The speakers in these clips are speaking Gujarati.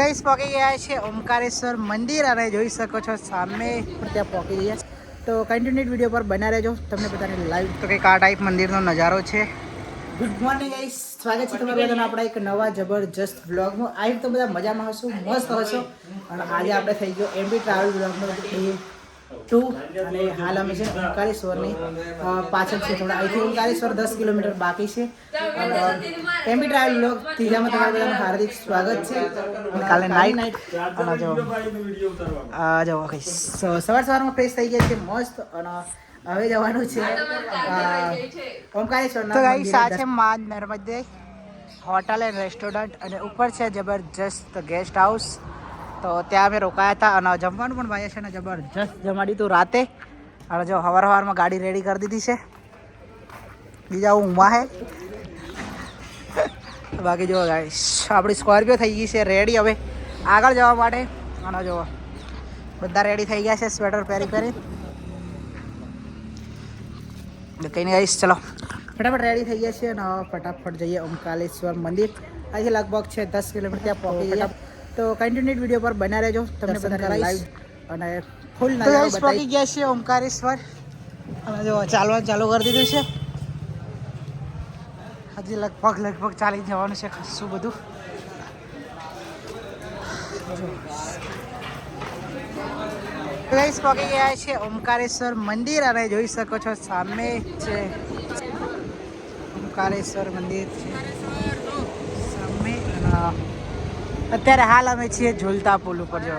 ગાઈસ પહોંચી ગયા છે ઓમકારેશ્વર મંદિર અને જોઈ શકો છો સામે ત્યાં પહોંચી ગયા. તો કન્ટિન્યુટ વીડિયો પર બના રહેજો. તમને બધાને લાઈવ તો કંઈક આ ટાઈપ મંદિરનો નજારો છે. ગુડ મોર્નિંગ ગાઈસ સ્વાગત છે તમારું બધાનું આપણા એક નવા જબરજસ્ત વ્લોગમાં આવી તો બધા મજામાં હશો, મસ્ત હશો. અને આજે આપણે થઈ ગયો એમબી ટ્રાવેલ વ્લોગનો ડે ટુ અને હાલ અમે છે ઓમકારેશ્વરની પાછળ છે થોડા. અહીંથી ઓમકારેશ્વર દસ કિલોમીટર બાકી છે. એમબી ટ્રાવેલ બ્લોગ ત્રીજામાં તમારું બધાનું હાર્દિક સ્વાગત છે. અને કાલે નાઇટ નાઇટ અને જો જો ઓકે સવાર સવારમાં ફ્રેશ થઈ ગયા છે મસ્ત અને હવે જવાનું છે ઓમકારેશ્વર તો ગાઈસ આ છે મા નર્મદે હોટલ એન્ડ રેસ્ટોરન્ટ અને ઉપર છે જબરજસ્ત ગેસ્ટ હાઉસ તો ત્યાં અમે રોકાયા હતા અને જમવાનું પણ ભાઈ છે ને જબરજસ્ત જમાડ્યું હતું રાતે. અને જો હવાર હવારમાં ગાડી રેડી કરી દીધી છે. બીજા હું ઉમા હે. બાકી જો ગાઈસ આપણી સ્કોર્પિયો થઈ ગઈ છે રેડી હવે. આગળ જવા માટે. અને જો બધા રેડી થઈ ગયા છે સ્વેટર પહેરી પહેરી. કંઈ નહીં ગાઈસ ચલો. ફટાફટ રેડી થઈ ગયા છે અને હવે ફટાફટ જઈએ ઓમકારેશ્વર મંદિર. અહીંથી લગભગ છે દસ કિલોમીટર ત્યાં પહોંચી જઈએ તો કન્ટિન્યુટ વીડિયો પર બના રહેજો. તમને બધાને લાઈવ અને ફૂલ પાકી પહોંચી ગયા છે ઓમકારેશ્વર. અને જો ચાલવાનું ચાલુ કરી દીધું છે. હજી લગભગ લગભગ ચાલી જવાનું છે ખાસું બધું. પહોંચી ગયા છે ઓમકારેશ્વર મંદિર અને જોઈ શકો છો સામે છે. ઓમકારેશ્વર મંદિર છે. સામે અત્યારે હાલ અમે છીએ ઝૂલતા પુલ ઉપર જો.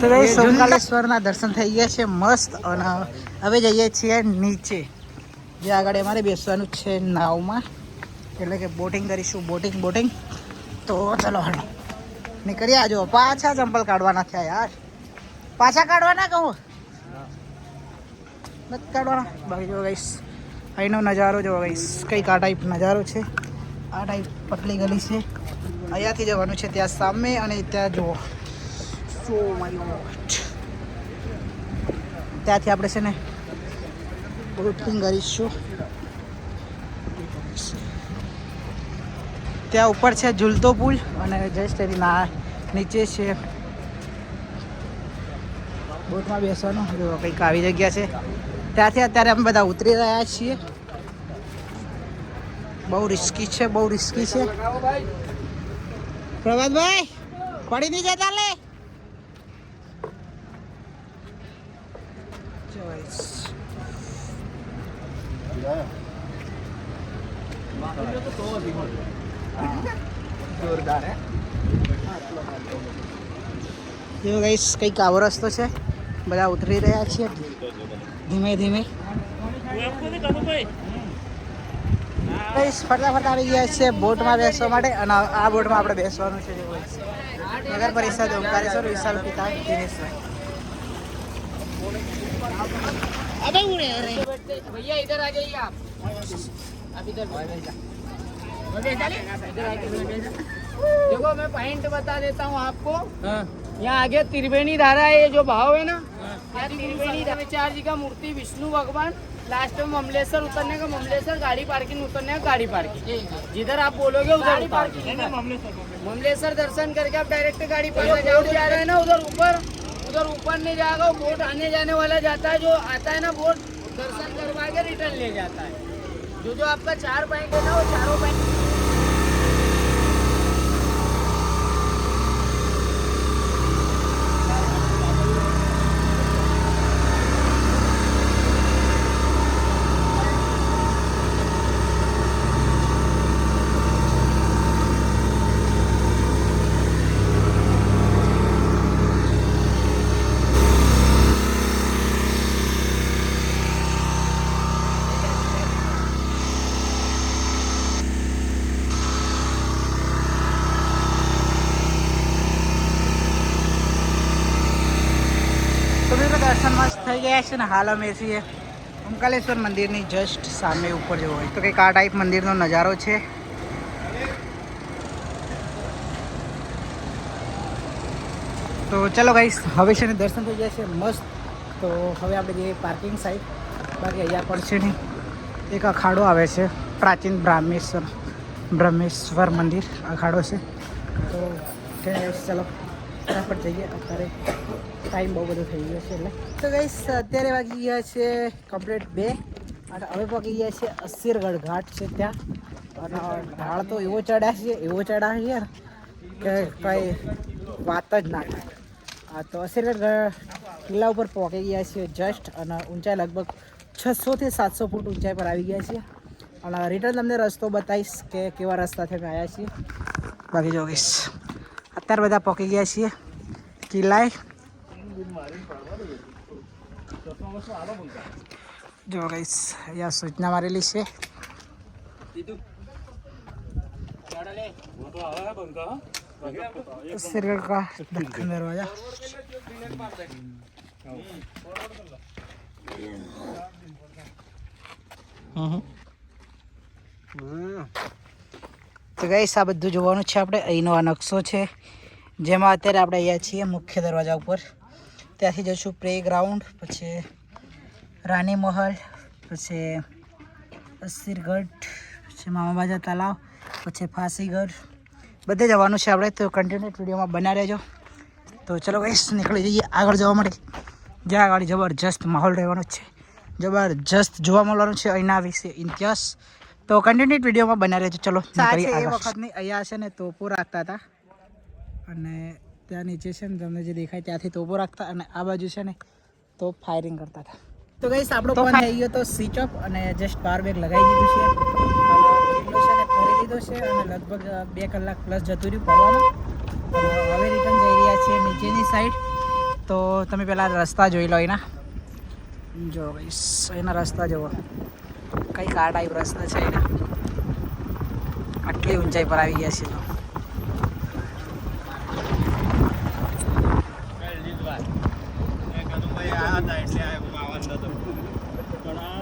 તો ઓમકારેશ્વરના દર્શન થઈ ગયા છે મસ્ત. અને હવે જઈએ છીએ નીચે. જે આગળ અમારે બેસવાનું છે નાવમાં. એટલે કે બોટિંગ કરીશું બોટિંગ બોટિંગ. તો ચલો હડો નીકળી આજો. પાછા ચંપલ કાઢવાના થયા યાર. પાછા કાઢવાના કહું નથી કાઢવાના. બાકી જો ગઈશ. અહીંનો નજારો જો ગઈશ. કંઈક આ ટાઈપ નજારો છે? આ ટાઈપ પતલી ગલી છે. અહીંયાથી જવાનું છે ત્યાં સામે અને ત્યાં જુઓ. સો માય ત્યાંથી આપણે છે ને બોટિંગ કરીશું. ત્યાં ઉપર છે ઝૂલતો પુલ અને જસ્ટ એની ના નીચે છે બોટમાં બેસવાનું. જો કંઈક આવી જગ્યા છે. ત્યાંથી અત્યારે અમે બધા ઉતરી રહ્યા છીએ. બહુ રિસ્કી છે, બહુ રિસ્કી છે. પ્રભાતભાઈ, પડી નહીં જતા લે ચોઈસ જોરદાર હે જો ગાઈસ કંઈક આવો રસ્તો છે. બધા ઉતરી રહ્યા છીએ. ધીમે ધીમે. ગાઈસ ફરતા ફરતા આવી ગયા છે બોટમાં બેસવા માટે અને આ બોટમાં આપણે બેસવાનું છે નગર પરિષદ ઓમકારેશ્વર વિશાલ પિતા, દિનેશભાઈ. अबे उड़े अरे। भैया इधर आ जाइए आप। आप इधर देखो मैं पॉइंट बता देता हूँ आपको। यहाँ आगे त्रिवेणी धारा है ये जो भाव है ना। त्रिवेणी चार जी का मूर्ति विष्णु भगवान लास्ट में ममलेसर उतरने का ममलेसर गाड़ी पार्किंग उतरने का गाड़ी पार्किंग जिधर आप बोलोगे उधर पार्किंग ममलेसर दर्शन करके आप डायरेक्ट गाड़ी पार्किंग जा रहे हैं ना उधर ऊपर। उधर ऊपर नहीं जाएगा वो बोट आने जाने वाला जाता है जो आता है ना बोट दर्शन करवा के रिटर्न ले जाता है जो जो आपका चार पॉइंट है ना वो चारों તો મિત્રો દર્શન મસ્ત થઈ ગયા છે ને હાલ અમે છીએ ઓમકાલેશ્વર મંદિરની જસ્ટ સામે ઉપર જવું હોય. તો કંઈક આ ટાઈપ મંદિરનો નજારો છે. તો ચલો ગાઈસ હવે છે ને દર્શન થઈ ગયા છે, મસ્ત. તો હવે આપણે જઈએ પાર્કિંગ સાઈડ બાકી અહીંયા પણ છે ને એક અખાડો આવે છે, પ્રાચીન બ્રાહ્મેશ્વર, બ્રહ્મેશ્વર મંદિર અખાડો છે. તો ચલો. ફટાફટ જઈએ. અત્યારે ટાઈમ બહુ બધો થઈ ગયો છે એટલે. તો ગાઈસ અત્યારે વાગી ગયા છે કમ્પ્લીટ બે. અને હવે પહોંચી ગયા છે અસીરગઢ ઘાટ છે ત્યાં. અને ઢાળ તો એવો ચડ્યા છે, એવો ચડ્યા છે કે કંઈ વાત જ ના થાય. તો અસીરગઢ કિલ્લા ઉપર પહોંચી ગયા છીએ જસ્ટ અને ઊંચાઈ લગભગ છસોથી સાતસો ફૂટ ઊંચાઈ પર આવી ગયા છીએ. અને રિટર્ન તમને રસ્તો બતાવીશ કે કેવા રસ્તાથી અમે આવ્યા છીએ. બાકી જો ગઈશ અત્યારે બધા પકી ગયા છીએ. કિલ્લાએ. જો ગઈશ અહીંયા સૂચના મારેલી છે. સિરગઢ કા દક્ષિણ તો ગઈશ આ બધું જોવાનું છે આપણે. અહીંનો આ નકશો છે. જેમાં અત્યારે આપણે અહીંયા છીએ મુખ્ય દરવાજા ઉપર. ત્યાંથી જઈશું પ્લે ગ્રાઉન્ડ પછી રાની મહલ પછી અસીરગઢ પછી મામાબાજા તલાવ પછી ફાંસીગઢ. બધે જવાનું છે આપણે તો કન્ટિન્યુ વિડીયોમાં બના રહેજો. તો ચલો ગઈશ નીકળી જઈએ. આગળ જવા માટે જ્યાં આગળ જબરજસ્ત માહોલ રહેવાનો છે. જબરજસ્ત જોવા મળવાનું છે અહીંના વિશે ઇતિહાસ તો કન્ટિન્યુ વિડીયોમાં બના રહેજો. ચલો વખતની અહીંયા છે ને તોપો રાખતા હતા. અને ત્યાં નીચે છે ને તમને જે દેખાય ત્યાંથી તોપો રાખતા અને આ બાજુ છે ને તો ફાયરિંગ કરતા હતા. તો ગઈશ આપણો ફોન થઈ ગયો તો સ્વિચ ઓફ અને જસ્ટ પાવર બેગ લગાવી દીધું છે. છે ને ફરી લીધો છે અને લગભગ બે કલાક પ્લસ જતું રહ્યું ફરવાનું. હવે રિટર્ન જઈ રહ્યા છીએ નીચેની સાઈડ તો તમે પહેલાં રસ્તા જોઈ લો એના. જો ગઈશ એના રસ્તા જુઓ. કંઈક આ ટાઈપ રસ્તા છે એના. આટલી ઊંચાઈ પર આવી ગયા છે તો. ધન્યવાદ કનુભાઈ આ હતા એટલે આવવાનો હતો